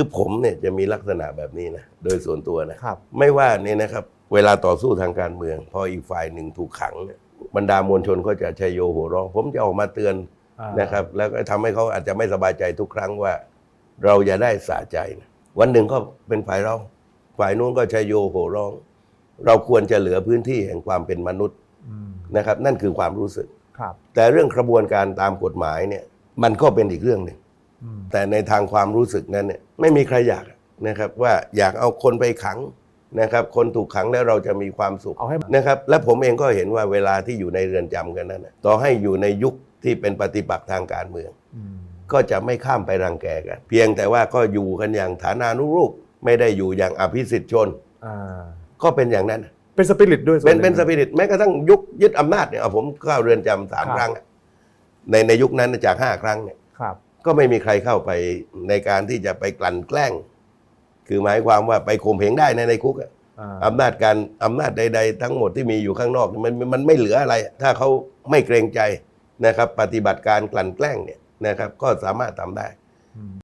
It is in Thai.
คือผมเนี่ยจะมีลักษณะแบบนี้นะโดยส่วนตัวนะครับ ไม่ว่าเนี่ยนะครับ เวลาต่อสู้ทางการเมือง พออีกฝ่ายหนึ่งถูกขังเนี่ยบรรดามวลชนก็จะชัยโยโห่ร้อง ผมจะออกมาเตือนอ่านะครับ แล้วก็ทำให้เขาอาจจะไม่สบายใจทุกครั้งว่า เราอย่าได้สะใจนะวันหนึ่งก็เป็นฝ่ายเรา ฝ่ายนู้นก็ชัยโยโห่ร้อง เราควรจะเหลือพื้นที่แห่งความเป็นมนุษย์อืมนะครับ นั่นคือความรู้สึกครับ แต่เรื่องกระบวนการตามกฎหมายเนี่ย มันก็เป็นอีกเรื่องหนึ่งอืมแต่ในทางความรู้สึกนั้นเนี่ย ไม่มีใครอยากนะครับว่าอยากเอาคนไปขังนะครับ คนถูกขังแล้วเราจะมีความสุขเอาให้ นะครับ และผมเองก็เห็นว่าเวลาที่อยู่ในเรือนจำกันนั้นน่ะต่อให้อยู่ในยุคที่เป็นปฏิปักษ์ทางการเมืองอืมก็จะไม่ข้ามไปรังแกกัน เพียงแต่ว่าก็อยู่กันอย่างฐานานุรูป ไม่ได้อยู่อย่างอภิสิทธิชน อ่าก็เป็นอย่างนั้น เป็นสปิริตด้วยส่วเป็นหง เป็นสปิริตแม้กระทั่งยุคยึดอำนาจเนี่ยเอาผมเข้าเรือนจำสามครับ ครั้งอะในในยุคนั้นจากห้าครั้งเนี่ย ครับ ก็ไม่มีใครเข้าไปในการที่จะไปกลั่นแกล้ง คือหมายความว่าไปข่มเหงได้ในในคุกอะอ่าอำนาจการอำนาจใด ๆ ทั้งหมดที่มีอยู่ข้างนอกมันมันไม่เหลืออะไร ถ้าเขาไม่เกรงใจนะครับ ปฏิบัติการกลั่นแกล้งเนี่ยนะครับ ก็สามารถทำได้